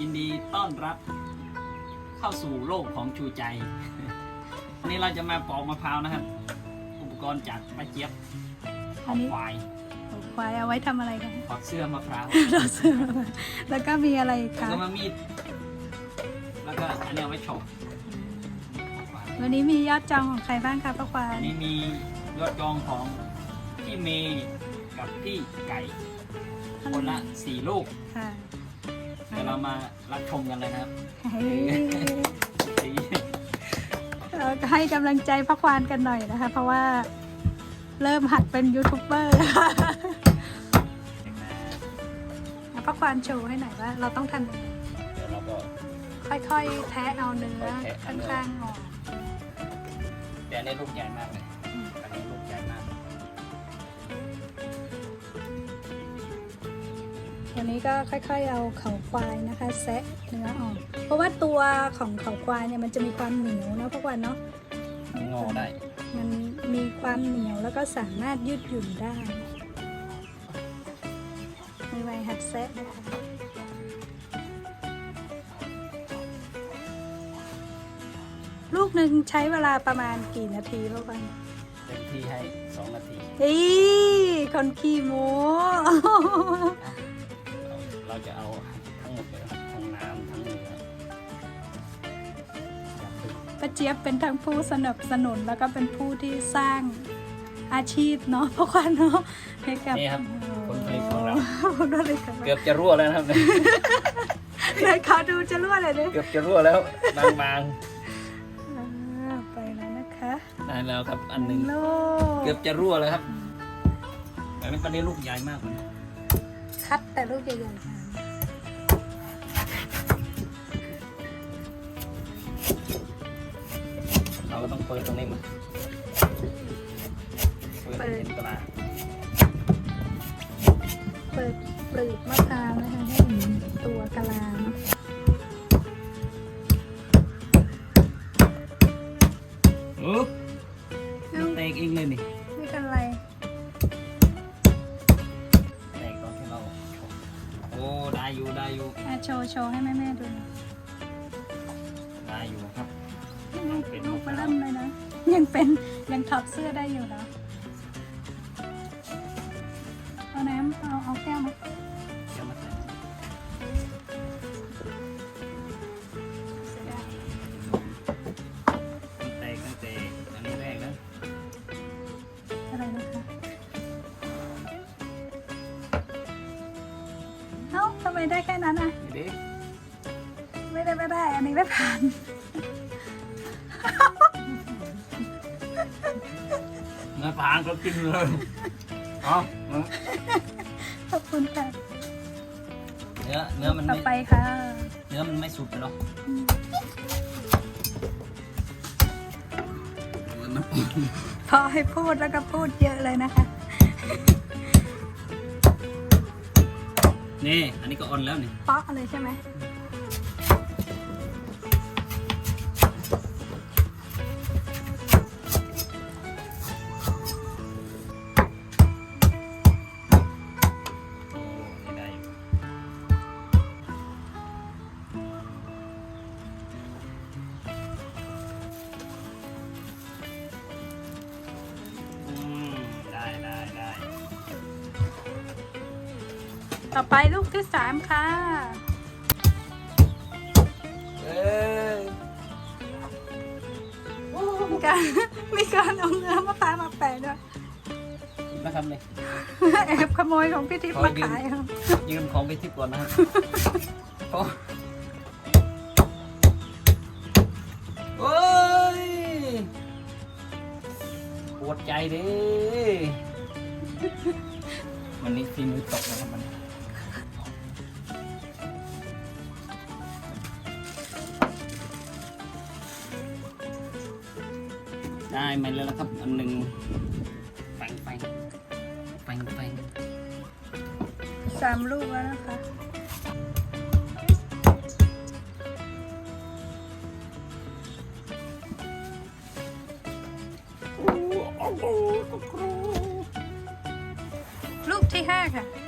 ยินดีต้อนรับเข้าสู่โลกของชูใจ วันนี้เราจะมาปอกมะพร้าวนะครับ อุปกรณ์จากป้าเจี๊ยบอันนี้ควายควายเอาไว้ทำอะไรกันถอดเสื้อมะพร้าวเราซื้อมาแล้วก็มีอะไรอีกแล้วคะก็มามีด แล้วก็อันนี้เอาไว้ฉกวันนี้มียอดจองของใครบ้างคะป้าควาอัยนนี้มียอดจองของพี่เมย์กับพี่ไก่ คนละสี่ลูก ค่ะ เดี๋ยวเรามารับชมกันเลยนะครับให้สี่เราก็ให้กำลังใจป้าควานกันหน่อยนะคะ เพราะว่าเริ่มหัดเป็นยูทูบเบอร์แล้วเอาป้าควานโชว์ให้หน่อยว่า เราต้องทำยังไงเดี๋ยวเราก็ค่อยๆ แทะเอาเนื้อค่อยๆแทะเอาเนื้อข้างๆออกเดี๋ยวอันนี้ลูกใหญ่มากเลย นนี้ก็ค่อยๆเอาเขาควายนะคะแซะเนื้อออก เพราะว่าตัวของเขาควายเนี่ยมันจะมีความเหนียวนะป้าควานเนาะงอได้ มันมีความเหนียวแล้วก็สามารถยืดหยุ่นได้มือไวหัดแซะนะคะลูกหนึ่งใช้เวลาประมาณกี่นาทีลูกวันเต็มที่ให้สองนาทีอีคนขี้โม้ เราเราจะเอาทั้งหมดเลยนะครับทั้งน้ำทั้งเนื้ออยากฝึกป้าเจี๊ยบเป็นทั้งผู้สนับสนุนแล้วก็เป็นผู้ที่สร้างอาชีพเนาะเพราะว่าเนาะให้กับนี่ครับผลผลิตของเราผลผลิตของเราเกือบจะรั่วแล้วนะครับเดี๋ยวขอดูจะรั่วเลยดิเกือบจะรั่วแล้วบางบางอ่าไปแล้วนะคะๆได้แล้วครับอันหนึ่งโลเกือบจะรั่วแล้วครับแต่เป็นตอนนี้ลูกใหญ่มากเลยคัดแต่ลูกใหญ่ๆ เราก็ต้องเปิดตรงนี้มาเปิดเป็นตลาดเปิดเปลือกมะพร้าวนะคะ ถอดเสื้อได้อยู่เนาะเอาน้ำเอาเอาแก้วมาเดี๋ยวมาใส่เสียดายมันแตกตั้งแต่อันนี้แรกแล้วอะไรนะคะเอ้าทำไมได้แค่นั้นอะเด็กไม่ได้ไม่ได้ อันนี้ไม่ผ่านางก็กินเลยเอ๋อขอบคุณค่ะเนื้อเนื้อมันต่อไม่ไปค่ะเนื้อมันไม่สุกเลยเนาะอืมเนื้อมันพอให้พูดแล้วก็พูดเยอะเลยนะคะ นี่ อันนี้ก็อ่อนแล้วนี่ เป๊ะเลยใช่ไหม ต่อไปลูกที่สามค่ะ เอ้ยมีการมีการเอาเนื้อมะพร้าวมาแปะด้วยนะครับนี่แอบขโมยของพี่ทิพย์มาขายครับยืมของไปทิพย์ก่อนนะครับโอ้โอ้ยปวดใจดิวันนี้ฟีมือตกนะครับมัน ได้มาแล้วนะครับ อันหนึ่งแปงแปงแปงแปงสามลูกแล้วนะคะลูกที่ห้าค่ะ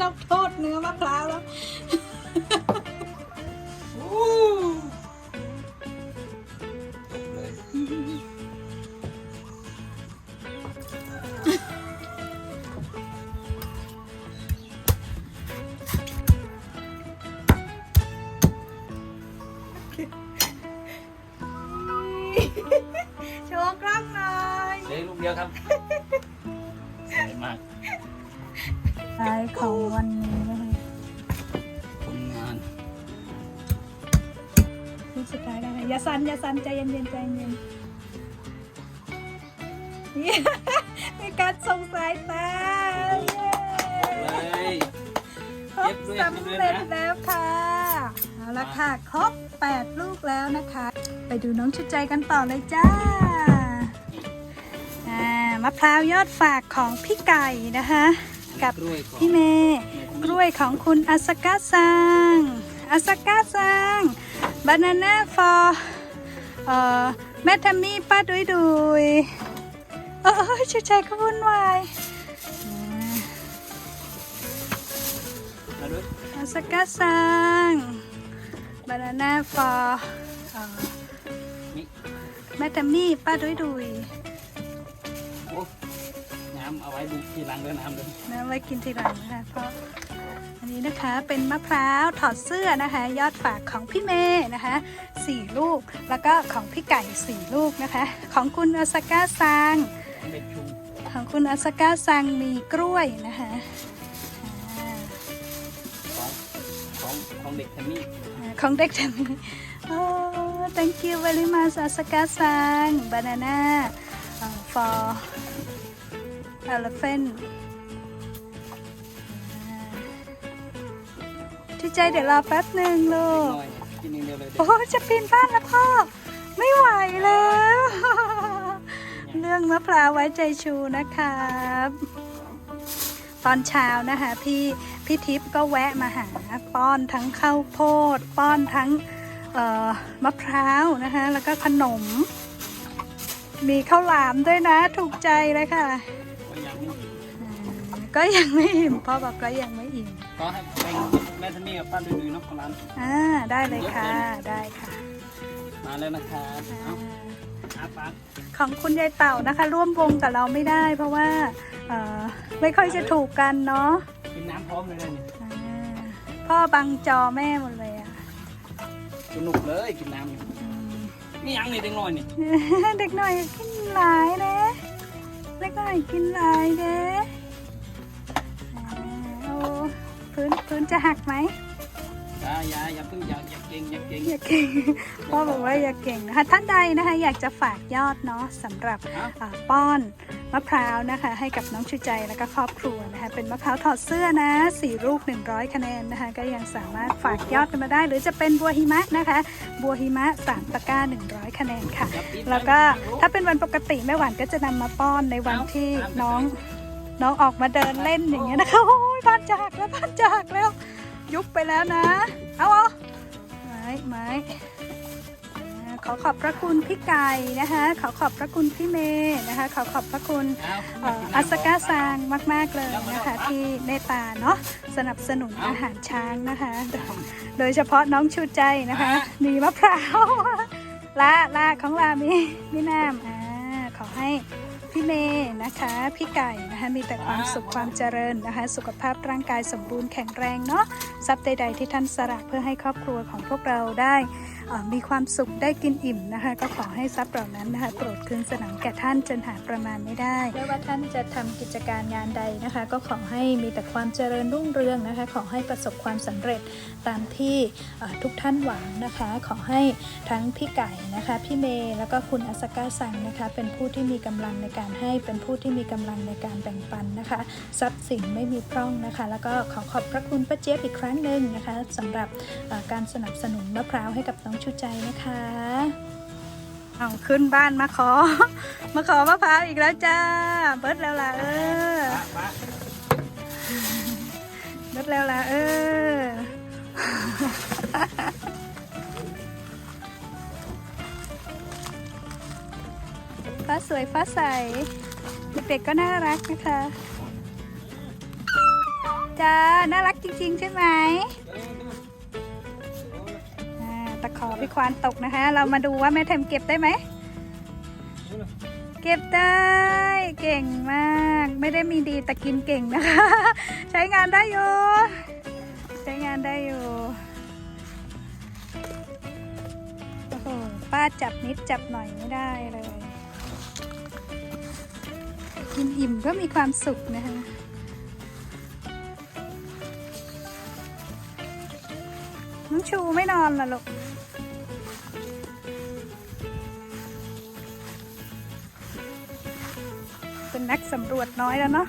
ต้องโทษเนื้อมะพร้าวแล้วจบเลยโชว์กล้องหน่อยเหลยลูกเดียวครั ของวันนี้นะคะผลงานรูปสุดท้ายนะคะอย่าสั่นอย่าสั่นใจเย็นๆใจเย็นเย้มีการส่งสายตาเย้เลยครบสำเร็จแล้วค่ะ เอาละค่ะ ครบ 8 ลูกแล้วนะคะ ไปดูน้องชุดใจกันต่อเลยจ้าอ่ามะพร้าวยอดฝากของพี่ไก่นะคะ กับพี่เมย์กล้วยของคุณอาสกาซังอาสกาซังบานาน่าฟอร์เอ่อแม่ทัมมี่ป้าดุยดุยเออชุดใจก็วุ่นวายอามาด้วยอาสกาซังบานาน่าฟอร์แม่ทัมมี่ป้าดุยดุย น้ำเอาไว้ดูทีหลังด้วยน้ำด้วยนะไว้กินทีหลังนะคะเพราะอันนี้นะคะเป็นมะพร้าวถอดเสื้อนะคะ ยอดฝากของพี่เมย์นะคะสี่ลูกแล้วก็ของพี่ไก่สี่ลูกนะคะ ของคุณอาสกาซังเด็กชุมของคุณอาสกาซังมีกล้วยนะคะอ่า ของของของเด็กคนนี้ของเด็กทำนี้โอ้ thank you very much อาสกาซัง banana uh, for elephant ที่ใจเดี๋ยวรอแป๊บหนึ่งลูเด็กกน้อยกินอย่างเดียวเลยโอ้จะปีนบ้านแล้วพ่อ ไม่ไหวแล้ว เรื่องมะพร้าวไว้ใจชูนะครับตอนเช้านะคะพี่พี่ทิพย์ก็แวะมาหาป้อนทั้งข้าวโพด ป้อนทั้งเอ่อมะพร้าวนะคะแล้วก็ขนม มีข้าวหลามด้วยนะถูกใจเลยค่ะก็ยังไม่อ่า ก็ยังไม่อิ่มพ่อบอกก็ยังไม่อิ่มก็ให้แบ่งแม่ทนี่กับป้าดูดูๆเนาะของร้านอ่าได้เลยค่ะ ได้ค่ะมาแล้วนะครับเอาอ่าอาปากของคุณยายเต่านะคะ ร่วมวงกับเราไม่ได้ เพราะว่าเอ่อไม่ค่อยจะถูกกันเนาะกินน้ำพร้อมเลยนะนี่อ่าพ่อบังจอแม่หมดเลยอะสนุกเลยกินน้ำนี่อืม นี่ยังนี่เด็กน้อยนี่ เด็กหน่อยกินหลายเด้เด็กหน่อยกินหลายเด้ พื้นพื้นจะหักไหมอย่าอย่าอย่าเพิ่งอย่าอย่าเก่งอย่าเก่งอย่าเก่งพ่อบอกว่าอย่าเก่งนะคะท่านใดนะคะ อยากจะฝากยอดเนาะสำหรับเอาอ่าป้อนมะพร้าวนะคะ ให้กับน้องชูใจแล้วก็ครอบครัวนะคะเป็นมะพร้าวถอดเสื้อนะสี่ลูก 100 คะแนนนะคะ ก็ยังสามารถฝากยอดกันมาได้ หรือจะเป็นบัวหิมะนะคะ บัวหิมะสามตะกร้า100 คะแนนค่ะอย่าปิดแล้วก็ไว้ถ้าเป็นวันปกติแม่หวานก็จะนำมาป้อนในวันที่น้อง น้องออกมาเดินเล่นอย่างเงี้ยนะคะโอ้ยบ้านจากแล้วบ้านจากแล้ว ยุบไปแล้วนะ เอาเอาไม้ไม้อ่าขอขอบพระคุณพี่ไก่นะคะขอขอบพระคุณพี่เมย์นะคะขอขอบพระคุณเอาเอ่ออาสกาซางมาก ๆเลยนะคะที่เมตตาเนาะสนับสนุนอาหารช้างนะคะ โดยเฉพาะน้องชูใจนะคะมีมะพร้าวลาลาของลามีมีน้ำอ่าขอให้ พี่เมย์นะคะ พี่ไก่นะคะมีแต่ความสุขความเจริญนะคะ สุขภาพร่างกายสมบูรณ์แข็งแรงเนาะทรัพย์ใด ๆ ที่ท่านสละเพื่อให้ครอบครัวของพวกเราได้ มีความสุขได้กินอิ่มนะคะ ก็ขอให้ทรัพย์เหล่านั้นนะคะโปรดคืนสนองแก่ท่านจนหาประมาณไม่ได้ไม่ว่าท่านจะทำกิจการงานใดนะคะ ก็ขอให้มีแต่ความเจริญรุ่งเรืองนะคะ ขอให้ประสบความสำเร็จตามที่ทุกท่านหวังนะคะ ขอให้ทั้งพี่ไก่นะคะพี่เมย์แล้วก็คุณอาสกาสังนะคะ เป็นผู้ที่มีกำลังในการให้เป็นผู้ที่มีกำลังในการแบ่งปันนะคะ ทรัพย์สินไม่มีพร่องนะคะ แล้วก็ขอขอบพระคุณป้าเจี๊ยบอีกครั้งหนึ่งนะคะสำหรับการสนับสนุนมะพร้าวให้กับน้องชูใจนะคะเอาขึ้นบ้านมาขอ มาขอมะพร้าวอีกแล้วจ้า เบิดแล้วล่ะเออปะปะเบิดแล้วล่ะเออฟ้าสวยฟ้าใสเด็กๆก็น่ารักนะคะจ้าน่ารักจริง ๆ ใช่ไหม พี่ควานตกนะคะ เรามาดูว่าแม่แทมเก็บได้ไหม เก็บได้ เก่งมาก ไม่ได้มีดีแต่กินเก่งนะคะ ใช้งานได้อยู่ ใช้งานได้อยู่ โอ้โห ป้าจับนิดจับหน่อยไม่ได้เลย กินอิ่มก็มีความสุขนะคะน้องชูไม่นอนล่ะลูก นักสำรวจน้อยแล้วเนาะ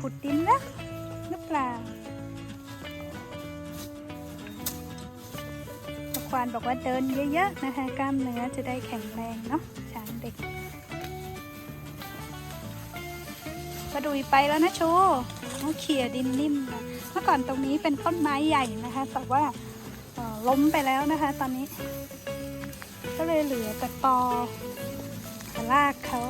ขุดดินแล้วหรือเปล่าตะควานบอกว่าเดินเยอะๆนะคะ กล้ามเนื้อจะได้แข็งแรงเนาะ ดุยไปแล้วนะโชเขาเขี่ยดินนิ่มนะเมื่อก่อนตรงนี้เป็นต้นไม้ใหญ่นะคะ แต่ว่าล้มไปแล้วนะคะ ตอนนี้ ก็เลยเหลือแต่ตอรากเขา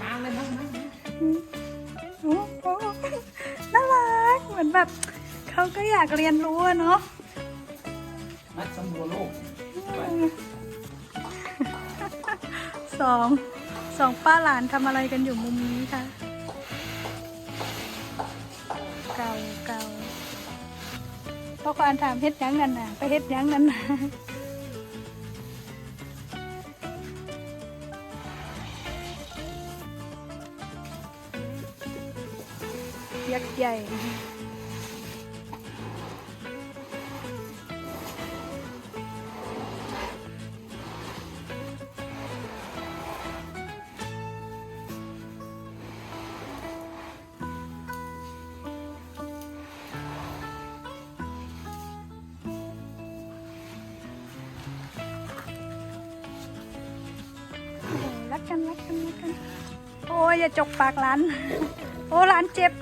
ทางเลยมั้งมั้งโอ้โหน่ารัก เหมือนแบบเขาก็อยากเรียนรู้อะเนาะนักสำรวจโลกไปสองสองป้าหลานทำอะไรกันอยู่มุมนี้คะ เก่าเก่าพ่อควานถามเฮ็ดหยังกันน่ะไปเฮ็ดหยังกันน่ะ ยักษ์ใหญ่นะคะโอ้ยรักกันรักกันรักกัน โอ้ยอย่าจกปากร้านโอ้ร้านเจ็บ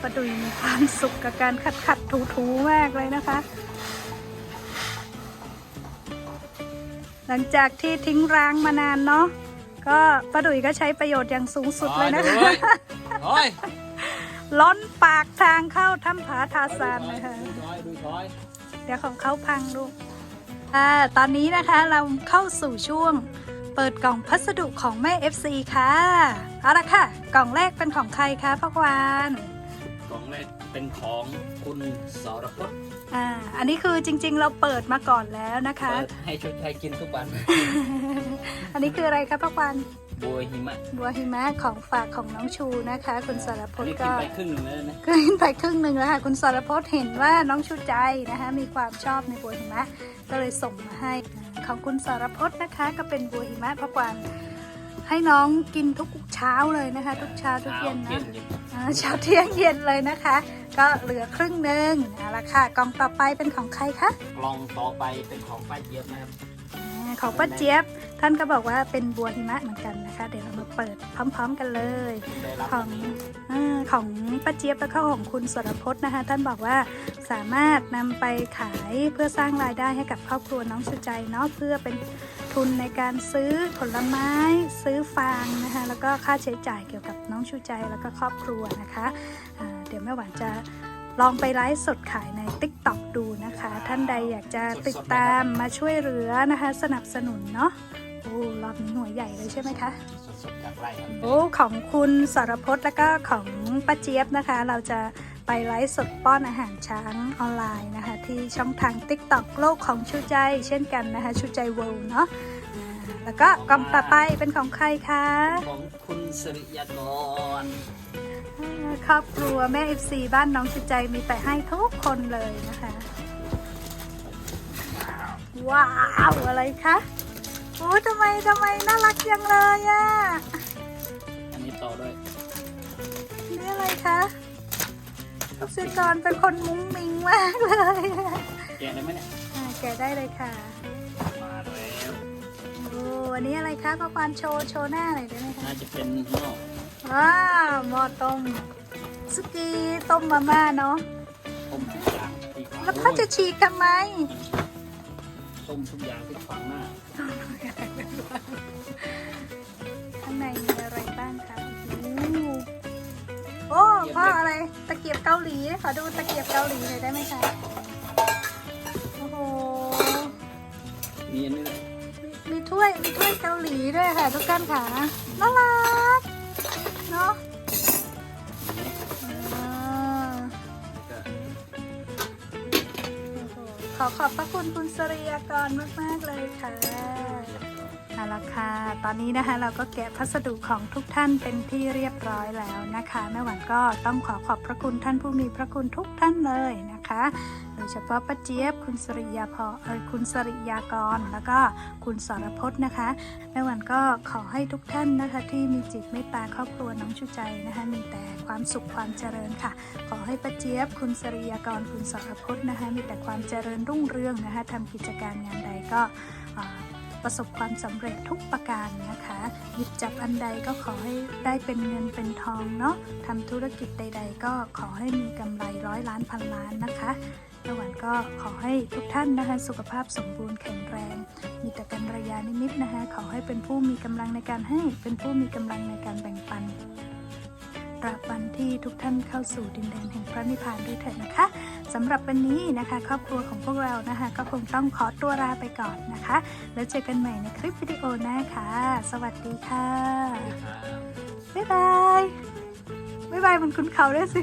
ประดุยมีความสุขกับการขัดขัดถูถูๆมากเลยนะคะ หลังจากที่ทิ้งร้างมานานเนาะก็ป้าดุยก็ใช้ประโยชน์อย่างสูงสุดเลยนะคะโอ้ยล้นปากทางเข้าถ้ำผาทาซานนะคะดูช้อยดูช้อยเดี๋ยวของเขาพังลูก อ่าตอนนี้นะคะเราเข้าสู่ช่วง เปิดกล่องพัสดุของแม่ FC ค่ะ เอาละค่ะ กล่องแรกเป็นของใครคะพ่อควานกล่องแรกเป็นของคุณสรพจน์อ่าอันนี้คือจริงๆ เราเปิดมาก่อนแล้วนะคะ เปิดให้ชุดไทยกินทุกวัน อันนี้คืออะไรคะพ่อควาน บัวหิมะบัวหิมะของฝากของน้องชูนะคะ คุณสารพอันจนี้น์กินก็ไปครึ่งหนึ่งแล้วนะขึ้นไปครึ่งหนึ่งแล้วค่ะ คุณสารพจน์เห็นว่าน้องชูใจนะคะ มีความชอบในบัวหิมะ ก็เลยส่งมาให้ของคุณสารพจน์นะคะ ก็เป็นบัวหิมะพระกวานให้น้องกินทุกเช้าเลยนะคะ ทุกเช้าทุกเช้าเย็นเที่ยนะงเย็นอ่าเช้าเที่ยงเย็นเลยนะคะ ก็เหลือครึ่งหนึ่งเอาละค่ะกล่องต่อไปเป็นของใครคะกล่องต่อไปเป็นของป้าเจี๊ยบนะครับอ่า ของป้าเจี๊ยบ ท่านก็บอกว่าเป็นบัวหิมะเหมือนกันนะคะ เดี๋ยวเรามาเปิดพร้อม ๆ กันเลยได้รับของอาของป้าเจี๊ยบแล้วก็ของคุณสรพจน์นะคะ ท่านบอกว่าสามารถนำไปขายเพื่อสร้างรายได้ให้กับครอบครัวน้องสุใจเนาะเพื่อเป็นทุนในการซื้อผลไม้ ซื้อฟางนะคะแล้วก็ค่าใช้จ่ายเกี่ยวกับน้องชูใจแล้วก็ครอบครัวนะคะอ่าเดี๋ยวแม่หวานจะ ลองไปไลฟ์สดขายใน t ิ k t o k ดูนะคะ ท่านใดอยากจะติดตามมาช่วยเหลือนะคะ สนับสนุนเนาะโอ้รอบนี้หัวใหญ่เลยใช่ไหมคะสดๆจากไร่ครับโอ้ของคุณสรพจน์แล้วก็ของป้าเจี๊ยบนะคะ เราจะไปไลฟ์สดป้อนอาหารช้างออนไลน์นะคะ ที่ช่องทาง TikTok โลกของชูใจ เช่นกันนะคะ ชูใจเวิลด์เนาะอ่า แล้วก็กล่องต่อไปเป็นของใครคะของคุณสิริยากรอ่าครอบครัวแม่เอฟซีบ้านน้องชุดใจมีแต่ให้ทุกคนเลยนะคะ ว้าวอะไรคะโอ้ทำไมทำไมน่ารักจังเลยอะอันนี้ต่อด้วยนี่อะไรคะลูกศิษย์กรเป็นคนมุ้งมิงมากเลยอะแกะได้ไหมเนี่ยอ่าแกะได้เลยค่ะมาแล้วโอ้อันนี้อะไรคะป้าปานโชว์โชว์หน้าหน่อยได้ไหมคะน่าจะเป็นหม้อว้าวหม้อต้มสกีต้มมาม่าเนาะต้มทุกอย่างที่ขวางแล้วเขาจะฉีกทำไมต้มทุกอย่างที่ขวางหน้าข้างในมีอะไรบ้างคะโอ้พ่ออะไรตะเกียบเกาหลีขอดูตะเกียบเกาหลีหน่อยได้ไหมคะโอ้โหมีอันนี้ด้ วยมีถ้วยมีถ้วยเกาหลีด้วยค่ะทุกท่านค่ะน่ารักเนาะขอขอบพระคุณคุณสริยากรมาก ๆ เลยค่ะ เอาละค่ะ ตอนนี้นะคะเราก็แกะพัสดุของทุกท่านเป็นที่เรียบร้อยแล้วนะคะแม่หวันก็ต้องขอขอบพระคุณท่านผู้มีพระคุณทุกท่านเลยนะคะ โดยเฉพาะป้าเจี๊ยบคุณสริยาพรเออคุณสริยากร แล้วก็คุณสรพจน์นะคะแม่หวันก็ขอให้ทุกท่านนะคะ ที่มีจิตเมตตาครอบครัวน้องชูใจนะคะ มีแต่ความสุขความเจริญค่ะ ขอให้ป้าเจี๊ยบคุณสริยากรคุณสรพจน์นะคะ มีแต่ความเจริญรุ่งเรืองนะคะทำกิจการงานใดก็ ประสบความสำเร็จทุกประการนะคะ หยิบจับอันใดก็ขอให้ได้เป็นเงินเป็นทองเนาะทำธุรกิจใด ๆ ก็ขอให้มีกำไรร้อยล้านพันล้านนะคะแม่หวันก็ขอให้ทุกท่านนะคะสุขภาพสมบูรณ์แข็งแรง มีแต่กันระยานิมิตนะคะขอให้เป็นผู้มีกำลังในการให้ เป็นผู้มีกำลังในการแบ่งปันตราบวันที่ทุกท่านเข้าสู่ดินแดนแห่งพระนิพพานด้วยเถิดนะคะ สำหรับวันนี้นะคะ ครอบครัวของพวกเรานะคะ ก็คงต้องขอตัวลาไปก่อนนะคะ แล้วเจอกันใหม่ในคลิปวิดีโอหน้าค่ะ สวัสดีค่ะครับบ๊ายบาย บ๊ายบายบนคุณเขาด้วยสิ